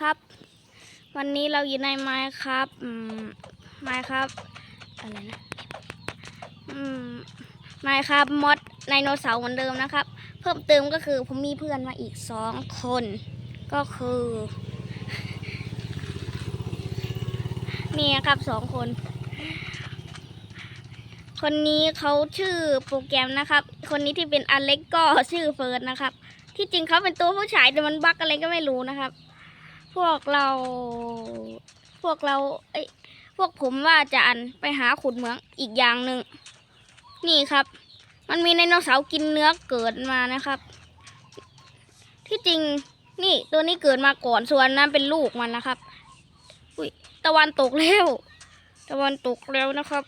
ครับ วันนี้เราอยู่ในไม้ครับไม้ครับอะไรนะมไม้ครับมดไดโนเสาร์เหมือนเดิมนะครับ เพิ่มเติมก็คือผมมีเพื่อนมาอีกสองคน ก็คือ นี่ครับสองคน คนนี้เขาชื่อโปรแกรมนะครับ คนนี้ที่เป็นอเล็กก็ชื่อเฟิร์สนะครับ ที่จริงเขาเป็นตัวผู้ชายแต่มันบั๊กอะไรก็ไม่รู้นะครับ พวกเรา พวกเราเอ้พวกผมว่าจะอันไปหาขุดเหมืองอีกอย่างหนึ่งนี่ครับ มันมีไดโนเสาร์กินเนื้อเกิดมานะครับ ที่จริงนี่ตัวนี้เกิดมาก่อนส่วนนั้นเป็นลูกมันนะครับ อุ้ยตะวันตกแล้ว ตะวันตกแล้วนะครับ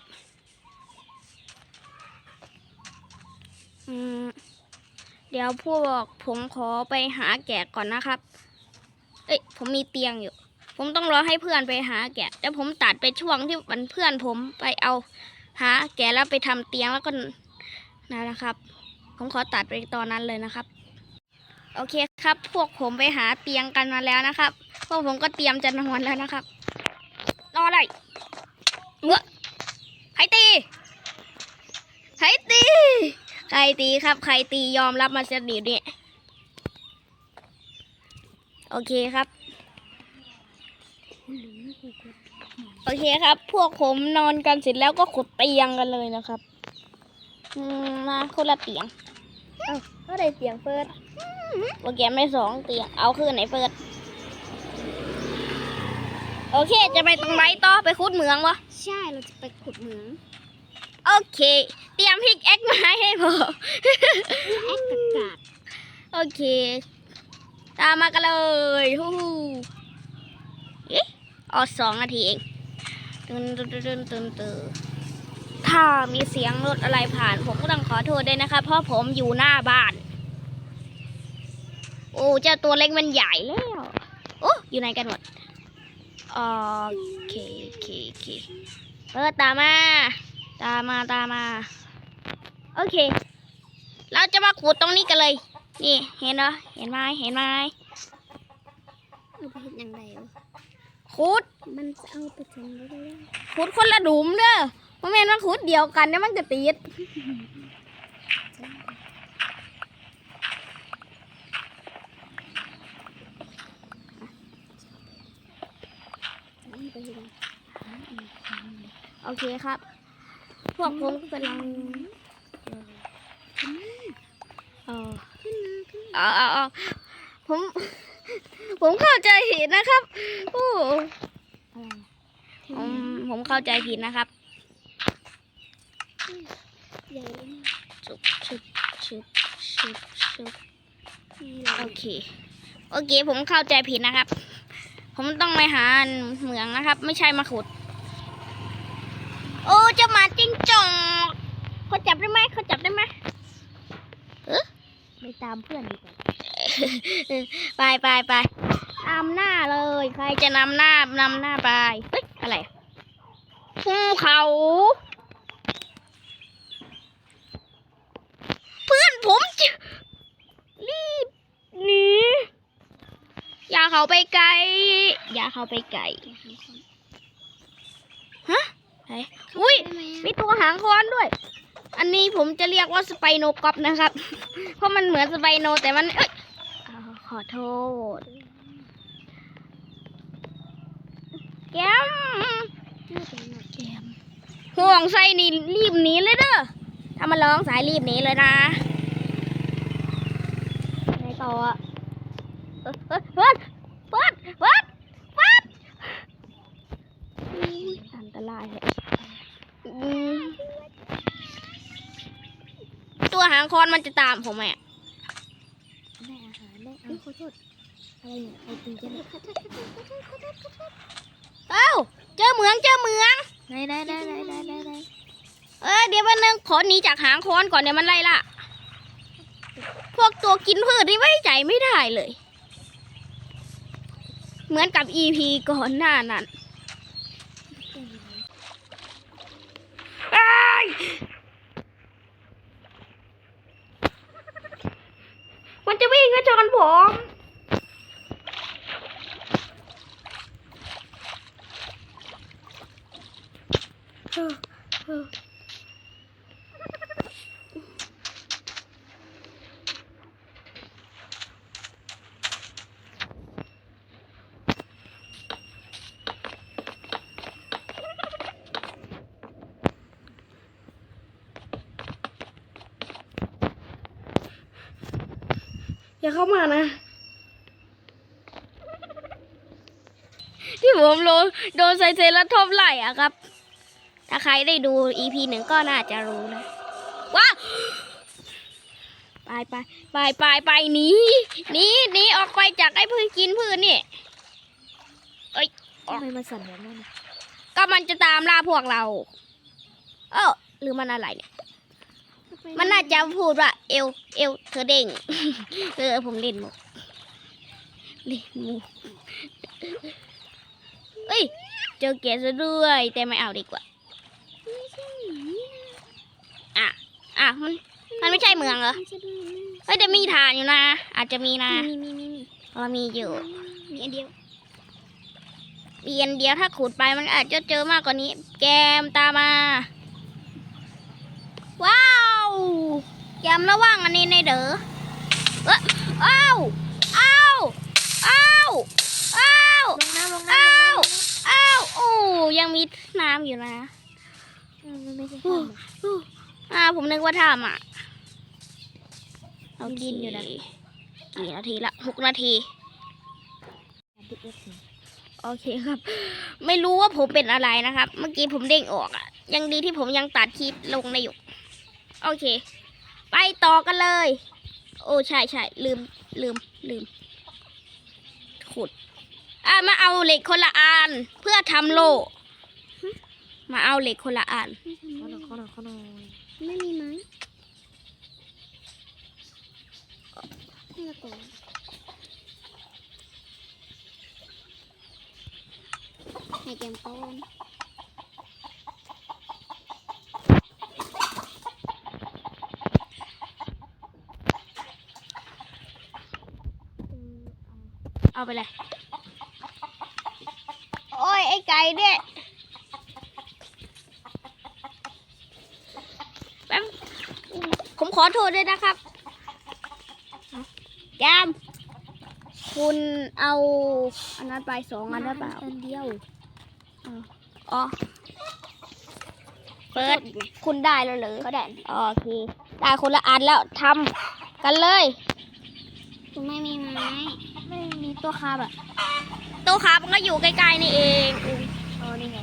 อืมเดี๋ยวพวกผมขอไปหาแกะก่อนนะครับ เอ้ยผมมีเตียงอยู่ ผมต้องรอให้เพื่อนไปหาแกะแล้วผมตัดไปช่วงที่มันเพื่อนผมไปเอาหาแกะแล้วไปทำเตียงแล้วก็นั่นนะครับ ผมขอตัดไปตอนนั้นเลยนะครับ โอเคครับ พวกผมไปหาเตียงกันมาแล้วนะครับ พวกผมก็เตรียมจะนอนแล้วนะครับรออะไรเงอะใครตีใครตีใครตีครับ ใครตียอมรับมาเสียดีเนี่ย โอเคครับ โอเคครับ พวกผมนอนกันเสร็จแล้วก็ขุดเตียงกันเลยนะครับอืมมาคนละเตียงก็ได้เสียงเฟิร์สโปรแกรมได้สองเตียง เอาคืนไหนเปิดโอเค จะไปตรงไหนต่อไปขุดเหมืองวะใช่เราจะไปขุดเหมือง โอเค เตรียมพริกแอ็กมาให้พอแอคกากาดโอเค ตามมากันเลยฮู้ฮู้เอ๊ะอ๋อสองนาทีเองตึนตึนตึนตึนตึนตึนถ้ามีเสียงรถอะไรผ่าน ผมก็ต้องขอโทษด้วยนะครับเพราะผมอยู่หน้าบ้าน โอ้เจ้าตัวเล็กมันใหญ่แล้ว โอ้อยู่ไหนกันหมด โอเคโอเคโอเคเออตามมา ตามมาตามมา โอเค เราจะมาขุดตรงนี้กันเลย นี่เห็นเหรอเห็นไหมเห็นไหมเอาไปเห็นยังไงวะขุดมันจะเอาไปทำอะไรได้ขุดคนละดุมเด้อมันแม่นว่าขุดเดียวกันเนี่ยมันจะติดจะเอาไปเห็นโอเคครับ พวกผมกำลังเออขึ้นมาขึ้น เอาเอาเอาผม ผมเข้าใจผิดนะครับโอ้อะไรผมผมเข้าใจผิดนะครับใหญ่เลยนะชุบชุบชุบชุบชุบนี่โอเค โอเค ผมเข้าใจผิดนะครับ ผมต้องไปหาเหมืองนะครับ ไม่ใช่มาขุด โอ้เจะมาจิ้งจอกเขาจับได้ไหมเขาจับได้ไหมไป ตามเพื่อนดีกว่าไปไปไปนำหน้าเลย ใครจะนำหน้านำหน้าไปเฮ้ยอะไรภูเขา เพื่อนผมจะรีบหนีอย่าเขาไปไกล อย่าเขาไปไกลฮะไหนอุ้ยมมีตัวหางค้อนด้วย อันนี้ผมจะเรียกว่าสไปโนกอปนะครับ เพราะมันเหมือนสไปโนแต่มันเอ้ยอ้าวขอโทษ แก้มไม่เป็นหรอกแก้มห่วงไส้นี่รีบหนีเลยเด้อถ้ามันร้องสายรีบหนีเลยนะไหนต่ออะเอ้ยเอ้ยเปิดเปิดเปิดเปิดอุ๊ยอันตรายเลยอืมตัวหาง คอนมันจะตามผมไหมอะได้อาหารได้เอาขอโทษอะไรเนี่ยใครตีกันเนี่ยขอโทษขอโทษขอโทษขอโทษขอโทษเอ้าเจอเหมืองเจอเหมืองได้ได้ได้ได้ได้ได้ได้เออเดี๋ยววันนึงขอหนีจากหางค้อนก่อนเดี๋ยวมันไล่ละพวกตัวกินพืชนี่ไว้ใจไม่ได้เลย เหมือนกับ EP ก่อนหน้านั้นอ้ มันจะวิ่งมาชนผมเออเออ ย่าเข้ามานะ ที่ผมโดนโดนไซเซรัสทบไหล่อะครับ ถ้าใครได้ดู EP หนึ่งก็น่าจะรู้นะ ว้าวไปไปไปไปไปหนีหนีหนีออกไปจากไอ้พืชกินพืชนี่ทำไมมันสั่นแบบนั้นน่ะก็มันจะตามล่าพวกเรา เออหรือมันอะไรเนี่ย มันน่าจะพูดว่าเอวเอวเธอเด้งเออผมเล่นมุกเล่นมุกเอ้ยเจอเกศซะด้วย แต่ไม่เอาดีกว่าอะอะมันมันไม่ใช่เมืองเหรอเฮ้ยแต่มีฐานอยู่นะ อาจจะมีนะมีมีมีมีเออมีอยู่มีอันเดียวมีอันเดียวถ้าขุดไปมันอาจจะเจอมากกว่านี้ แกมตามมา ว้าว แกมระวังอันนี้ในเด้อเอ้ยอ้าวอ้าวอ้าวอ้าวลงน้ำลงน้ำอ้าลงวน้อ้าวโอ้ยังมีน้ำอยู่นะำเออมันไม่ใช่ข้าวหรอกอ่าผมนึกว่าทำอะเอากินอยู่นะกี่นาทีละหกนาทีติ๊กเอฟซีโอเคครับ ไม่รู้ว่าผมเป็นอะไรนะครับ เมื่อกี้ผมเด้งออกอะ่ะ ยังดีที่ผมยังตัดคลิปลงในอยู่ โอเค ไปต่อกันเลย โอ้ใช่ใช่ลืมลืมลืม ขุด อะมาเอาเหล็กคนละอันเพื่อทำโล มาเอาเหล็กคนละอัน ขอหน่อยขอหน่อยขอหน่อยไม่มีไหมนี่ละก่อนให้แกมป้ เอาไปเลย โอ้ย ไอ้ไก่เนี่ยแป๊บผมขอโทษด้วยนะครับแจมคุณเอาอันนั้นไปสองอันได้เปล่าอันเดียว อ๋อเปิดคุณได้แล้วเหรอก็ได้โอเค ได้คนละอันแล้วทำกันเลย คุณไม่มีไม้ไม่มี ตัวคาบอะตู้ครับมันก็อยู่ใกล้ๆนี่เองอุ๊ยอ๋อนี่ไง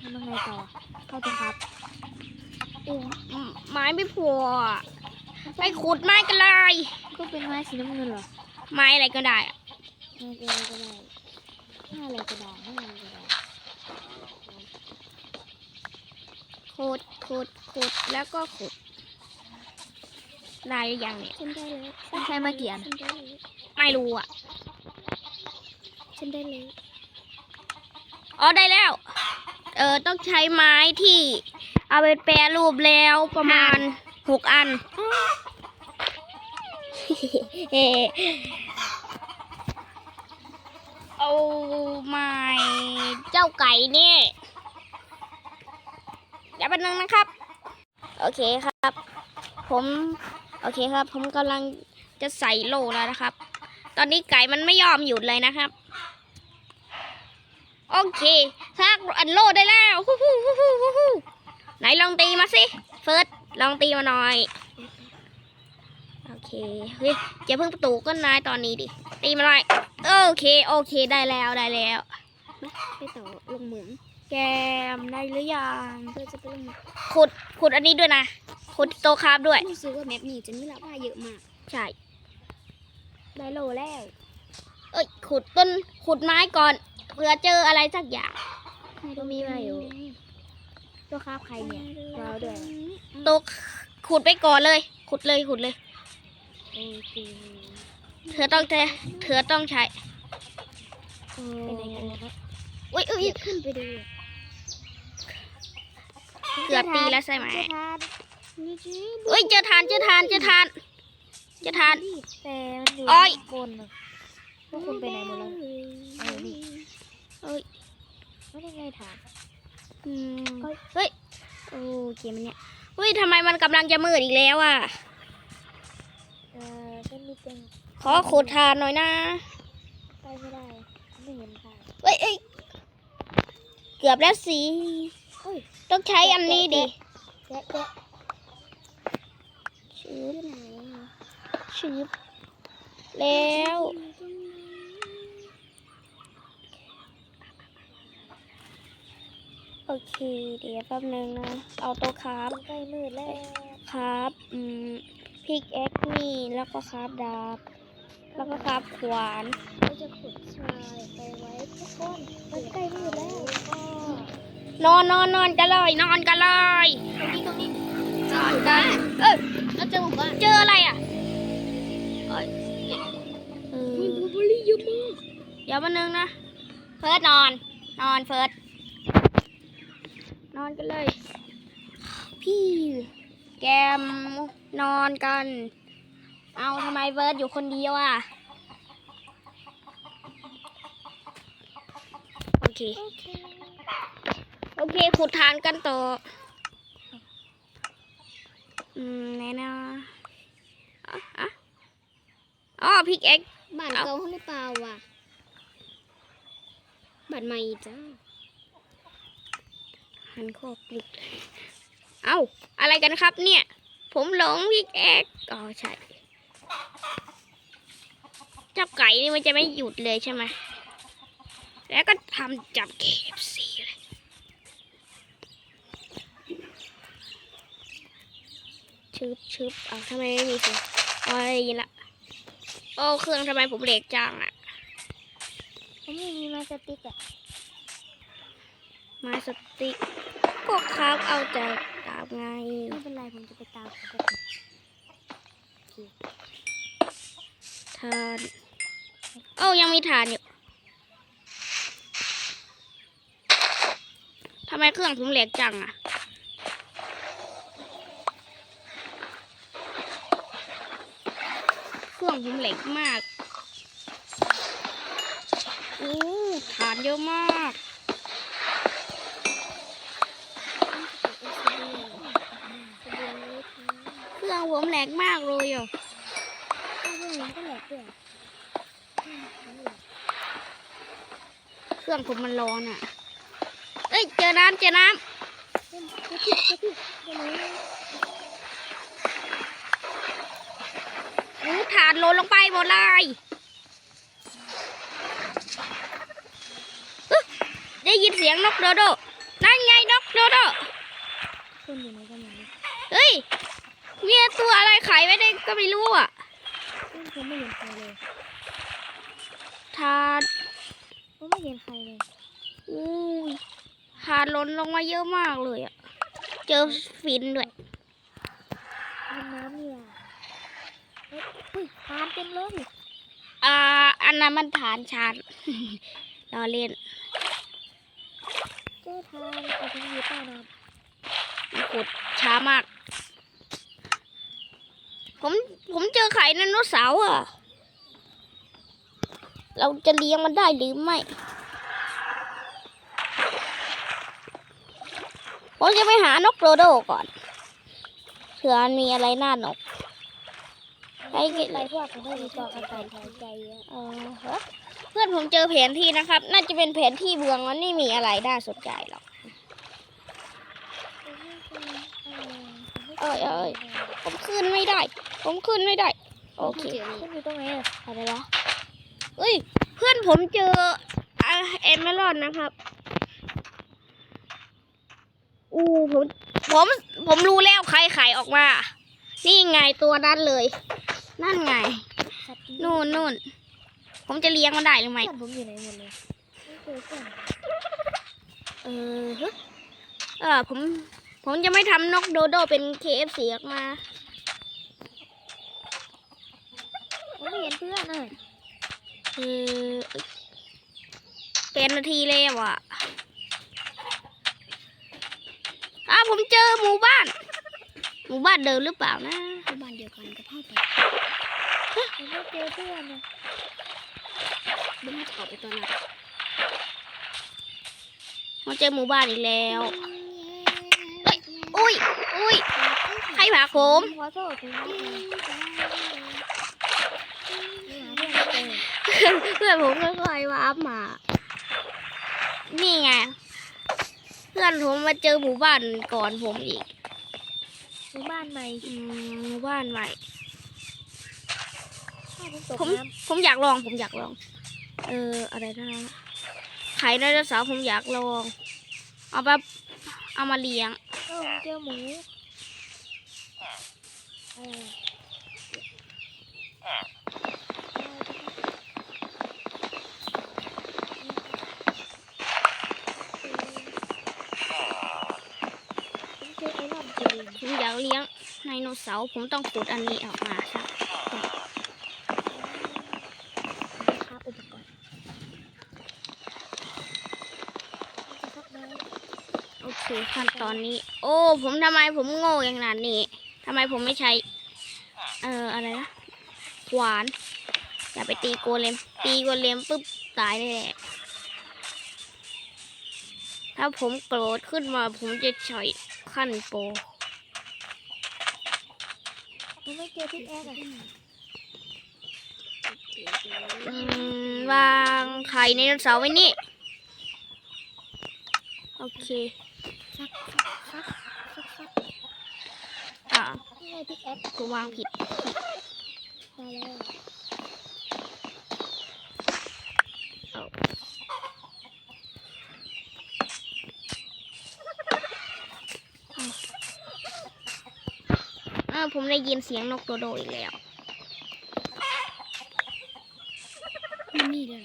ทำยังไงต่อเข้าตัวครับอุ๊ยไม้ไม่พออะไปขุดไม้กันเลยก็เป็นไม้สีน้ำเงินเหรอไม้อะไรก็ได้อะไม่อะไรก็ได้ไม่อะไรก็ได้ไม่อะไรก็ได้ขุดขุดขุดแล้วก็ขุด ได้หรือยังเนี่ย ฉันได้แล้วต้องใช้มากี่อันฉันได้แล้วไม่รู้อะ ฉันได้แล้วอ๋อได้แล้ว เออต้องใช้ไม้ที่เอาไปแปรรูปแล้วประมาณหกอัน เอาไม้เจ้าไก่เนี่ยอย่าเป็นนึงนะครับ โอเคครับ ผมโอเคครับ ผมกำลังจะใส่โลแล้วนะครับ ตอนนี้ไก่มันไม่ยอมหยุดเลยนะครับ โอเคซักอันโลได้แล้วฮู้ฮู้ฮู้ฮู้ฮู้ฮู้ไหนลองตีมาสิเฟิร์สลองตีมาหน่อยโอเคเฮ้ยอย่าเพิ่งประตูก็นายตอนนี้ดิตีมาหน่อยโอเคโอเคได้แล้วได้แล้วไปต่อลงเหมือง แกมได้หรือยังเพื่อจะไปลงเหมืองขุดขุดอันนี้ด้วยนะขุดโตะคราบด้วยรู้สึกว่าแมปนี้จะไม่ละว่าเยอะมาก ใช่ได้โลแล้ว เอ้ยขุดต้นขุดไม้ก่อนเผื่อเจออะไรสักอย่างก็มีมาอยู่ตัวคาบใครเนี่ยเราด้วยโตะขุดไปก่อนเลย ขุดเลยขุดเลยโอเคเธอต้องเธอเธอต้องใช้ไปไหนกันนะครับอุ้ยอุ้ยอยากขึ้นไปดู เกือบตีแล้วใช่ไหมจะทานนี่จีเอ้ยเจอทานเจอทานเจอทานเจอทานแต่มันอยู่โอ้ยข้างบนน่ะพวกคุณไปไหนหมดแล้วเออนี่เอ้ยไม่ได้ไงถามอืมเฮ้ยเฮ้ยโอ้เกมมันเนี่ยเฮ้ยทำไมมันกำลังจะมืดอีกแล้วอะเออฉันมีเตียงขอขุดทานหน่อยนะไปไม่ได้ไม่เห็นค่ะเฮ้ยเอ้ยเกือบแล้วสิเฮ้ย ต้องใช้อันนี้ดิแกะแกะชืบชืบแล้วโอเค เดี๋ยวแป๊บนึงนะ เอาโต๊ะครับมันใกล้มืดแล้วครับอืมพิกแอคนี่แล้วก็ครับดาบ แล้วก็ครับขวานเราจะขุดทรายไปไว้ทุกคนมันใกล้มืดแล้วก็ นอนนอนนอนกันเลยนอนกันเลยตรงนี้ตรงนี้นอนกันเออเราเจอหมู่บ้านเจออะไรอะเอ้ยเออบูเบอรี่เยอะมากเดี๋ยวมานึงนะเฟิร์สนอน นอนเฟิร์สนอนกันเลย พี่แกมนอนกัน เอาทำไมเฟิร์สอยู่คนเดียวอะโอเค โอเคโอเคขุดฐานกันต่อ อืมแน่นะอะอะอ๋อพิกเอ็กบ้านเก่าเขาหรือเปล่าว่ะบ้านใหม่จ้าหันคอกลึกเอ้า อะไรกันครับเนี่ย ผมหลงพิกเอ็กอ๋อใช่จับไก่นี่มันจะไม่หยุดเลยใช่ไหม แล้วก็ทำจับ KFC เลย ชึบชึบเอาทำไมไม่มีเสียงอ๋อได้ยินละ โอ้ เครื่องทำไมผมเล็กจังอะผมไม่มีมาสติ๊กอะไมาสติกก็ครับเอาจากดาบไง ไม่เป็นไรผมจะไปตามปกติทานโอ้ยังมีทานอยู่ทำไมเครื่องผมเล็กจังอะ เครื่องผมเล็กมากโอ้ฐานเยอะมากเครื่องผมแหลกมากเลยอะเรื่องนี้ก็แหลกด้วยเครื่องผมมันร้อนอะ เอ้ยเจอน้ำเจอน้ำ หูถาดหล่นลงไปหมดเลยอึ๊ะได้ยินเสียงนกโดโด นั่นไงนกโดโดคนอยู่ไหนกันอย่างนี้เฮ้ย มีตัวอะไรไขไว้ได้ก็ไม่รู้อะซึ่งผมไม่เห็นใครเลยถาดผมไม่เห็นใครเลยอุ้ยถาดหล่นลงมาเยอะมากเลยอะ เจอฟินด้วยมันน้ำนี่ล่ะ เฮ้ยเฮ้ยทานเต็มเลยอ่าอันนั้นมันฐานชาญรอเล่นเจ้ทานเอาไปอยู่ใต้น้มันขุดช้ามาก ผมผมเจอไข่ไดโนเสาร์อะ เราจะเลี้ยงมันได้หรือไม่ผมจะไปหานกโดโดก่อนเผื่อมันมีอะไรน่านกำไอ้ไปพวกผมได้มีต่อกันไปหายใจเยอะเออฮะเพื่อนผมเจอแผนที่นะครับ น่าจะเป็นแผนที่เมืองมันไม่มีอะไรน่าสนใจหรอกเอ้ยเอ้ยผมขึ้นไม่ได้ ผมขึ้นไม่ได้ โอเคเจอนี่ขึ้นอยู่ตรงไหนอะอะไรวะเอ้ย เพื่อนผมเจอเอมเมอรอนนะครับ อู้ผม ผม ผมรู้แล้วใครขายออกมา นี่ไงตัวนั้นเลย นั่นไง สัตว์นู่นนู่นผมจะเลี้ยงมันได้หรือไม่เพื่อนผมอยู่ไหนหมดเลยไม่เจอเพื่อนเออฮะเออผม ผมจะไม่ทำนกโดโดเป็น KFC ออกมา ผมไม่เห็นเพื่อนเลยเออเป็นนาทีแล้วอะอ้าวผมเจอหมู่บ้าน หมู่บ้านเดิมหรือเปล่านะเข้าบ้านเดียวกันกับพ่อไปผมไม่เจอเพื่อนนะบ้านเขาไปตอนนั้นผมเจอหมู่บ้านอีกแล้วอุ้ยอุ้ยใครผลักผมขอโทษคุณพ่อหาเพื่อนเจอเพื่อนผมค่อยๆวาร์ปมา นี่ไง เพื่อนผมมาเจอหมู่บ้านก่อนผมอีกหมู่บ้านใหม่อืมหมู่บ้านใหม่ข้าวตกผมน้ผมอยากลองผมอยากลอง เอออะไรนะไข่ไดโนเสาร์ผมอยากลอง เอาแบบเอามาเลี้ยงำเออเจอหมูเออผมเจอไอ้รอนเจอ ผมอยาก เลี้ยงไดโนเสาร์ผมต้องขุดอันนี้ออกมาครับอุปกรณ์โอเคขั้นตอนนี้ โอ้ ผมทำไมผมโง่อย่างนั้นนี่ทำไมผมไม่ใช้ เอ่อ อะไรนะขวาน อย่าไปตีโกเลม ตีโกเลมปุ๊บ ตายแน่ถ้าผมโกรธขึ้นมาผมจะใช้ขั้นโปร ผมไม่เจอพิกแอคอะอืมวางไข่ในเสาร์ไว้นี่ โอเคซักซักซักซักอ่านี่ไงพิกแอคกูวางผิดมาแล้ว ผมได้ยินเสียงนกโดโดอีกแล้วมันนี่เลย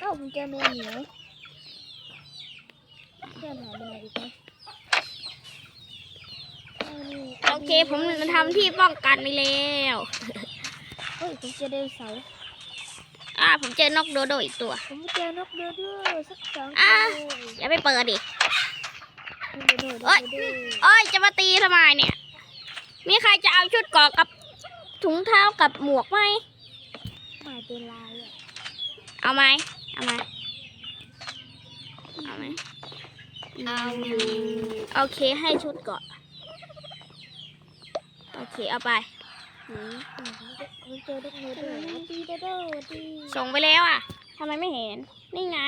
เอ้าผมเจอแมวเหนียวเพื่อนหายไปไหนอีกไหมเอานี่โอเคผมจะทำที่ป้องกันไปแล้ว เฮ้ยผมเจอไดโนเสาร์อ่า ผมเจอนกโดโดอีกตัว ผมเจอนกเดือดด้วยสักสองอะตัวอย่าไปเปิดดิเดือดด้วยเอ้ยเดือดด้วยเอ้ยจะมาตีทำไมเนี่ย มีใครจะเอาชุดเกราะกับถุงเท้ากับหมวกไหมหมายเป็นลายอะเอาไหมเอาไหมเอาไหมเอาอยู่โอเคให้ชุดเกราะโอเคเอาไปอืมผม เจอผมเจอนกเดือดด้วยดีเดือดด้วยดีส่งไปแล้วอะทำไมไม่เห็น นี่ไง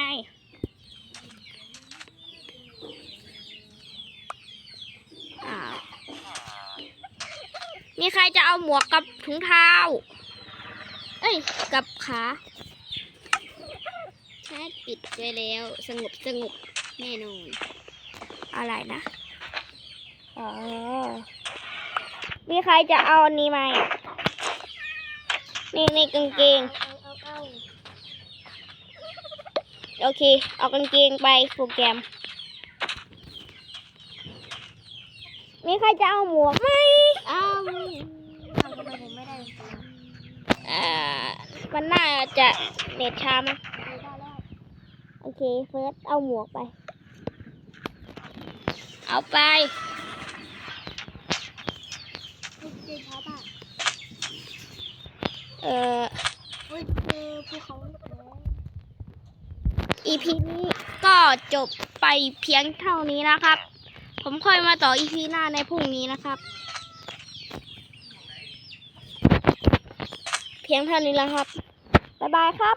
อ้าวมีใครจะเอาหมวกกับถุงเท้า เอ้ย กับขาชาร์จปิดไว้แล้วสงบสงบแน่นอน อะไรนะ อ๋อ มีใครจะเอาอันนี้ไหมอะ นี่นี่กางเกง โอเค เอากางเกงไปโปรแกรมมีใครจะเอาหมวกไหมเอาเอาทำไมผมไม่ได้อ่อมันน่าจะเน็ตช้ามั้งโอเค เฟิร์สเอาหมวกไป เอาไปเจอชาวบ้าน เอ่อเฮ้ยเจอภูเขาแล้ว EP นี้ก็จบไปเพียงเท่านี้นะครับ ผมค่อยมาต่อ EP หน้าในพรุ่งนี้นะครับ เพียงเท่านี้แล้วครับ บ๊ายบายครับ